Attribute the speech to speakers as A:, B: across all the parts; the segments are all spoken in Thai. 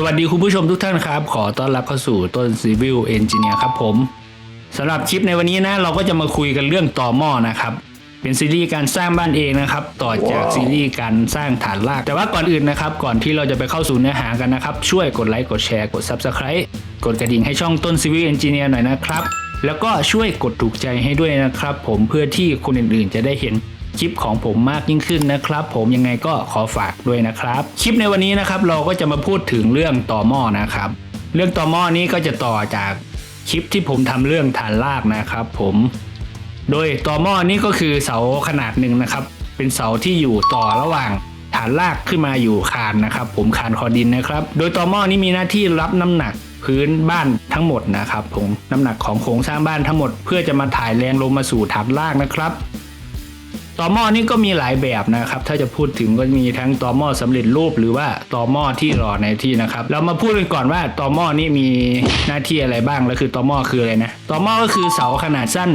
A: สวัสดีคุณผู้ชมทุกท่านครับ ขอต้อนรับเข้าสู่ต้น Civil Engineer ครับผมสำหรับคลิปในวันนี้นะ เราก็จะมาคุยกันเรื่องต่อหม้อนะครับ เป็นซีรีส์การสร้างบ้านเองนะครับ ต่อจากซีรีส์การสร้างฐานราก แต่ว่าก่อนอื่นนะครับ ก่อนที่เราจะไปเข้าสู่เนื้อหากันนะครับ ช่วยกดไลค์กดแชร์กด Subscribe กดกระดิ่งให้ช่องต้น Civil Engineer หน่อยนะครับ แล้วก็ช่วยกดถูกใจให้ด้วยนะครับ ผมเพื่อที่คนอื่นๆ จะได้เห็น คลิปของผมมากยิ่งขึ้นนะครับ ผมยังไงก็ขอฝากด้วยนะครับ คลิปในวันนี้นะครับเราก็จะมาพูดถึงเรื่องต่อหม้อนะครับ เรื่องต่อหม้อนี้ก็จะต่อจากคลิปที่ผมทำเรื่องฐานรากนะครับ ผมโดยต่อหม้อนี้ก็คือเสาขนาดหนึ่งนะครับ เป็นเสาที่อยู่ต่อระหว่างฐานรากขึ้นมาอยู่คานนะครับ ผมคานคอดินนะครับ โดยต่อหม้อนี้มีหน้าที่รับน้ำหนักพื้นบ้านทั้งหมดนะครับผมน้ำหนักของโครงสร้างบ้านทั้งหมด เพื่อจะมาถ่ายแรงลงมาสู่ฐานรากนะครับ ต่อหม้อนี่ก็มีหลายแบบนะครับ ถ้าจะพูดถึงก็มีทั้งต่อหม้อสำเร็จรูปหรือว่าต่อหม้อที่รอในที่นะครับ เรามาพูดกันก่อนว่าต่อหม้อนี่มีหน้าที่อะไรบ้าง แล้วคือต่อหม้อคืออะไรนะ ต่อหม้อก็คือเสาขนาดสั้น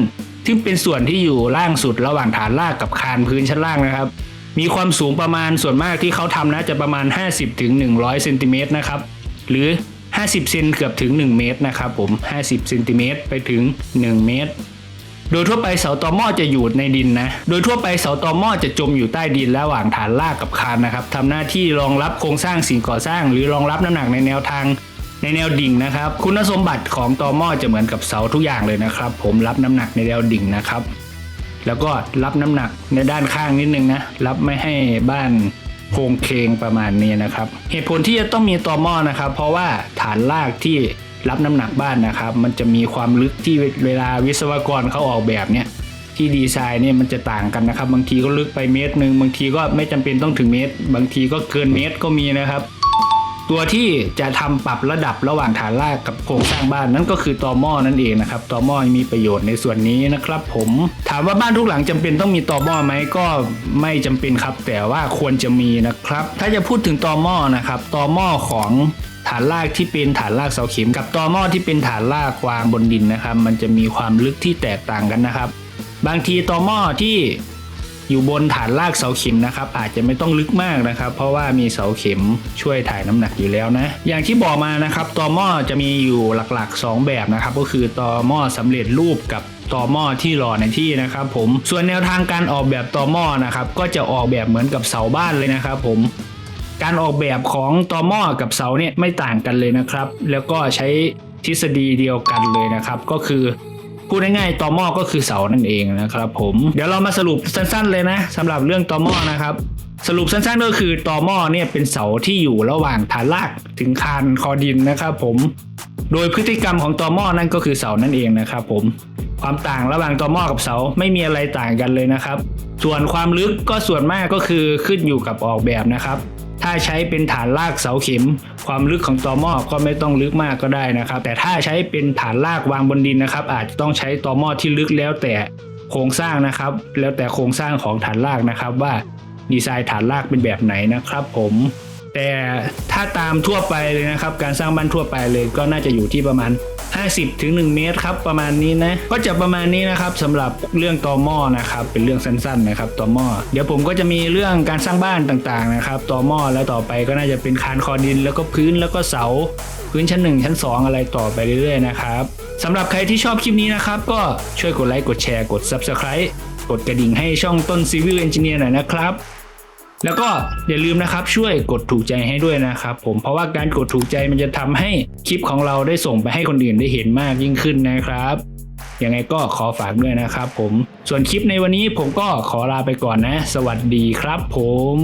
A: ซึ่งเป็นส่วนที่อยู่ล่างสุดระหว่างฐานรากกับคานพื้นชั้นล่างนะครับ มีความสูงประมาณส่วนมากที่เขาทำนะจะประมาณ 50ถึง100เซนติเมตรนะครับ หรือ 50เซนเกือบถึง 1 เมตรนะครับผม 50เซนติเมตรไปถึง 1 เมตร โดยทั่วไปเสาตอหม้อจะอยู่ในดินนะ โดยทั่วไปเสาตอหม้อจะจมอยู่ใต้ดินระหว่างฐานรากกับคานนะครับทำหน้าที่รองรับโครงสร้างสิ่งก่อสร้าง หรือรองรับน้ำหนักในแนวทางในแนวดิ่งนะครับ คุณสมบัติของตอหม้อจะเหมือนกับเสาทุกอย่างเลยนะครับ ผมรับน้ำหนักในแนวดิ่งนะครับ แล้วก็รับน้ำหนักในด้านข้างนิดนึงนะ รับไม่ให้บ้านโครงเคงประมาณนี้นะครับ เหตุผลที่จะต้องมีตอหม้อนะครับ เพราะว่าฐานรากที่ รับน้ำหนักบ้านนะครับ มันจะมีความลึกที่เวลาวิศวกรเขาออกแบบเนี่ยที่ดีไซน์เนี่ยมันจะต่างกันนะครับ บางทีก็ลึกไปเมตรหนึ่งบางทีก็ไม่จำเป็นต้องถึงเมตร บางทีก็เกินเมตรก็มีนะครับ ตัวที่จะทำปรับระดับระหว่างฐานรากกับโครงสร้างบ้านนั่นก็คือตอหม้อนั่นเองนะครับตอหม้อมีประโยชน์ในส่วนนี้นะครับ ผมถามว่าบ้านทุกหลังจำเป็นต้องมีตอหม้อไหมก็ไม่จำเป็นครับ แต่ว่าควรจะมีนะครับ ถ้าจะพูดถึงตอหม้อนะครับตอหม้อของฐานรากที่เป็นฐานรากเสาเข็ม กับตอหม้อที่เป็นฐานรากวางบนดินนะครับ มันจะมีความลึกที่แตกต่างกันนะครับ บางทีตอหม้อที่ อยู่บนฐานรากเสาเข็มนะครับอาจจะไม่ต้องลึกมากนะครับ เพราะว่ามีเสาเข็มช่วยถ่ายน้ำหนักอยู่แล้วนะ อย่างที่บอกมานะครับตอหม้อจะมีอยู่หลักๆ 2 แบบนะครับ ก็คือตอหม้อสำเร็จรูปกับต่อหม้อที่รอในที่นะครับผมส่วนแนวทางการออกแบบต่อหม้อนะครับก็จะออกแบบเหมือนกับเสาบ้านเลยนะครับผมการออกแบบของต่อหม้อกับเสาเนี่ยไม่ต่างกันเลยนะครับ แล้วก็ใช้ทฤษฎีเดียวกันเลยนะครับ ก็คือ พูดง่ายๆตอหม้อก็คือเสานั่นเองนะครับผมเดี๋ยวเรามาสรุปสั้นๆเลยนะสำหรับเรื่องตอหม้อนะครับสรุปสั้นๆก็คือตอหม้อเนี่ยเป็นเสาที่อยู่ระหว่างฐานรากถึงคานคอดินนะครับผมโดยพฤติกรรมของตอหม้อนั่นก็คือเสานั่นเองนะครับผมความต่างระหว่างตอหม้อกับเสาไม่มีอะไรต่างกันเลยนะครับ ส่วนความลึกก็ส่วนมากก็คือขึ้นอยู่กับออกแบบนะครับ ถ้าใช้เป็นฐานรากเสาเข็ม ความลึกของตอหม้อก็ไม่ต้องลึกมากก็ได้นะครับ แต่ถ้าใช้เป็นฐานรากวางบนดินนะครับ อาจจะต้องใช้ตอหม้อที่ลึกแล้วแต่โครงสร้างนะครับ แล้วแต่โครงสร้างของฐานรากนะครับ ว่าดีไซน์ฐานรากเป็นแบบไหนนะครับผมแต่ถ้าตามทั่วไปเลยนะครับ การสร้างบ้านทั่วไปเลยก็น่าจะอยู่ที่ประมาณ 50ถึง1เมตรครับประมาณนี้นะก็จะประมาณนี้นะครับสำหรับเรื่องต่อหม้อนะครับเป็นเรื่องสั้นๆนะครับต่อหม้อเดี๋ยวผมก็จะมีเรื่องการสร้างบ้านต่างๆนะครับต่อหม้อแล้วต่อไปก็น่าจะเป็นคานคอดิน แล้วก็พื้นแล้วก็เสาพื้นชั้น 1 ชั้น 2 อะไรต่อไปเรื่อยๆนะครับสำหรับใครที่ชอบคลิปนี้นะครับ ก็ช่วยกดไลค์กดแชร์กด Subscribe กดกระดิ่งให้ช่องต้น Civil Engineer หน่อยนะครับ แล้วก็อย่าลืมนะครับช่วยกดถูกใจให้ด้วยนะครับผมเพราะว่าการกดถูกใจมันจะทำให้คลิปของเราได้ส่งไปให้คนอื่นได้เห็นมากยิ่งขึ้นนะครับยังไงก็ขอฝากด้วยนะครับผมส่วนคลิปในวันนี้ผมก็ขอลาไปก่อนนะ สวัสดีครับผม